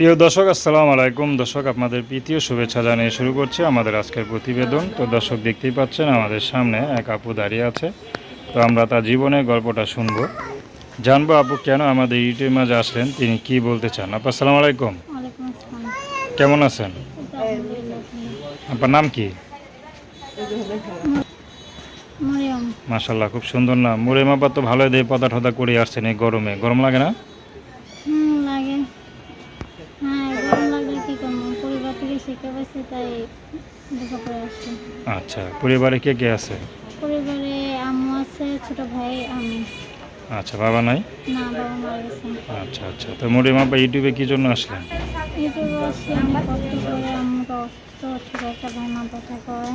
প্রিয় দর্শক আসসালামু আলাইকুম। দর্শক আপনাদের প্রীতীয় শুভেচ্ছা জানিয়ে শুরু করছি আমাদের আজকের প্রতিবেদন। তো দর্শক দেখতেই পাচ্ছেন আমাদের সামনে এক আপু দাঁড়িয়ে আছে। তো আমরা তার জীবনের গল্পটা শুনব। জানব আপু কেন আমাদের ইউটিউবের মাঝে আসলেন? তিনি কি বলতে চান? আপু আসসালামু আলাইকুম। কেমন আছেন। আপনার নাম কি? মাশাল্লাহ খুব সুন্দর না মুরে মাপা তো ভালো দিয়ে পদা ঠদা করে আসছেন এই গরমে। গরম লাগে না? পাচ্ছি তাই দেখা করে আসছি আচ্ছা পরিবারে কে কে আছে? পরিবারে আম্মু আছে ছোট ভাই আমি। আচ্ছা বাবা নাই? না বাবা মারা গেছে। আচ্ছা আচ্ছা তো মুরে মাপা ইউটিউবে কি জন্য আসলেন? ইউটিউবে আসছি আমি কষ্ট করে আম্মুটা অসুস্থ ছোট একটা ভাই মা ব্যথা করে।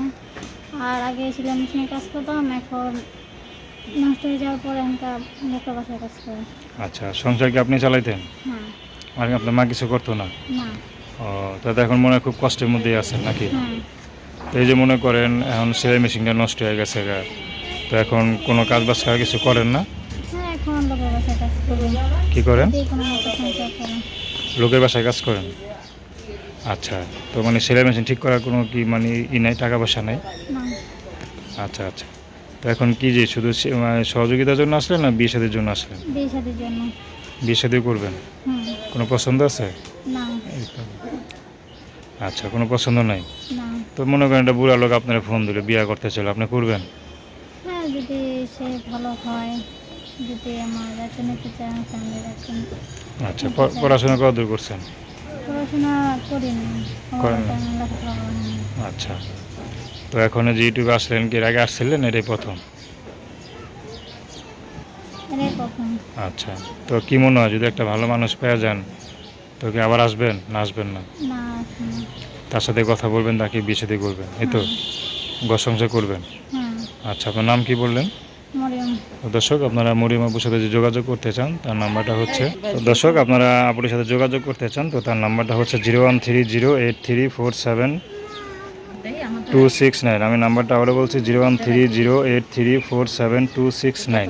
আর আগে সেলাই মেশিনে কাজ করতাম এখন নষ্ট হয়ে যাওয়ার পরে এখানকার লোকের বাসায় কাজ করে। আচ্ছা সংসার কি আপনি চালাইতেন? হ্যাঁ আর আপনার মা কিছু করতো না? না। ও তাতে এখন মনে হয় খুব কষ্টের মধ্যেই আছেন নাকি? তো এই যে মনে করেন এখন সেলাই মেশিনটা নষ্ট হয়ে গেছে গা। তো এখন কোনো কাজ বাজ ছাড়া কিছু করেন না? হ্যাঁ কি করেন? লোকের বাসায় কাজ করেন? আচ্ছা তো মানে সেলাই মেশিন ঠিক করার কোনো কি মানে ই নাই টাকা পয়সা নাই? আচ্ছা আচ্ছা। তো এখন কি যে শুধু সহযোগিতার জন্য আসলেন না বিয়ে সাদের জন্য আসলেন? বিয়ে শাদির জন্য। বিয়ে সাদি করবেন? কোনো পছন্দ আছে? না। আচ্ছা কোনো পছন্দ নাই? না। তো মনে করেন একটা বুড়া লোক আপনার ফোন দিলে বিয়ে করতে চলে আপনি করবেন? হ্যাঁ যদি সে ভালো হয় যদি আমার রাখতে নিতে চায় আমার ফ্যামিলি আচ্ছা পড়াশোনা কত দূর করছেন? পড়াশোনা করিনি করেন। আচ্ছা তো এখন যে ইউটিউবে আসলেন কি এর আগে আসছিলেন? এটাই প্রথম। আচ্ছা তো কি মনে হয় যদি একটা ভালো মানুষ পেয়ে যান তো কি আবার আসবেন? না আসবেন না। তার সাথে কথা বলবেন তাকে বিয়ে সাথে করবেন? এই তো ঘর সংসার করবেন। হ্যাঁ। আচ্ছা আপনার নাম কি বললেন? তো দর্শক আপনারা মরিয়ম আপুর সাথে যে যোগাযোগ করতে চান তার নাম্বারটা হচ্ছে তো দর্শক আপনারা আপুর সাথে যোগাযোগ করতে চান তো তার নাম্বারটা হচ্ছে zero one three zero eight three four seven two six nine. আমি নাম্বারটা আবারও বলছি zero one three zero eight three four seven two six nine.